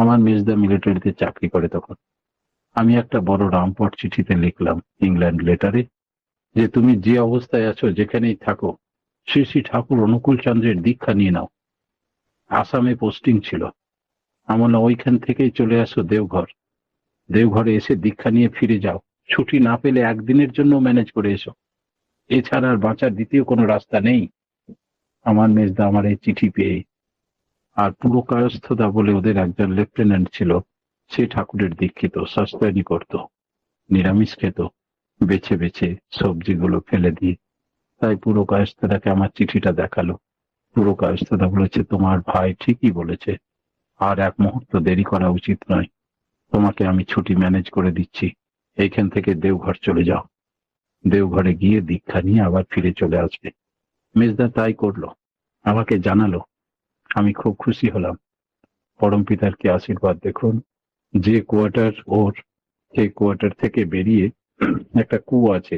আমার মেজদা মিলিটারিতে চাকরি করে তখন। আমি একটা বড় রামপট চিঠিতে লিখলাম ইংল্যান্ড লেটারে যে, তুমি যে অবস্থায় আছো, যেখানেই থাকো, শ্রী শ্রী ঠাকুর অনুকূল চন্দ্রের দীক্ষা নিয়ে নাও। আসামে পোস্টিং ছিল। আমলা ওইখান থেকেই চলে আসো দেওঘর। দেওঘরে এসে দীক্ষা নিয়ে ফিরে যাও। ছুটি না পেলে একদিনের জন্য ম্যানেজ করে এসো। এছাড়া আর বাঁচার দ্বিতীয় কোনো রাস্তা নেই। আমার মেজদা আমার এই চিঠি পেয়ে আর পুরো কায়স্থদা বলে ওদের একজন লেফটেন্যান্ট ছিল, সে ঠাকুরের দীক্ষিত সস্তায়নি করত। নিরামিষ খেত, বেছে বেছে সবজিগুলো ফেলে দিয়ে। তাই পুরো কায়স্থদাকে আমার চিঠিটা দেখাল। পুরো কায়স্থদা বলেছে, তোমার ভাই ঠিকই বলেছে, আর এক মুহূর্ত দেরি করা উচিত নয়। তোমাকে আমি ছুটি ম্যানেজ করে দিচ্ছি। এইখান থেকে দেওঘর চলে যাও। দেওঘরে গিয়ে দীক্ষা নিয়ে আবার ফিরে চলে আসবে। মেজদা তাই করল। আমাকে জানালো আমি খুব খুশি হলাম। পরম পিতার কি আশীর্বাদ? দেখুন, যে কোয়ার্টার ওর, সেই কোয়ার্টার থেকে বেরিয়ে একটা কুয়ো আছে,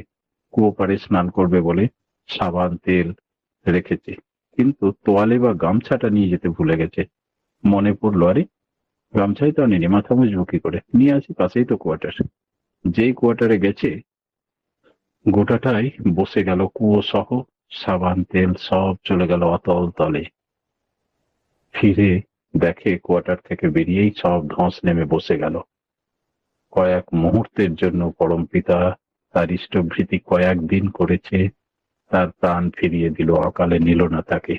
কুয়ো পাড়ে স্নান করবে বলে সাবান, তেল রেখেছে। কিন্তু তোয়ালে বা গামছাটা নিয়ে যেতে ভুলে গেছে। মনে পড়ল, আরে গামছাই তো আনিনি মাথা মুজবো কি করে? নিয়ে আসি পাশেই তো কোয়ার্টার। যেই কোয়ার্টারে গেছে, গোটাটাই বসে গেল কুয়ো সহ, সাবান, তেল সব চলে গেল অতল তলে। ফিরে দেখে কোয়ার্টার থেকে বেরিয়েই সব ধস নেমে বসে গেল। কয়েক মুহূর্তের জন্য পরম পিতা তার ইষ্টভৃতি কয়েকদিন করেছে, তার প্রাণ ফিরিয়ে দিল অকালে নিল না তাকে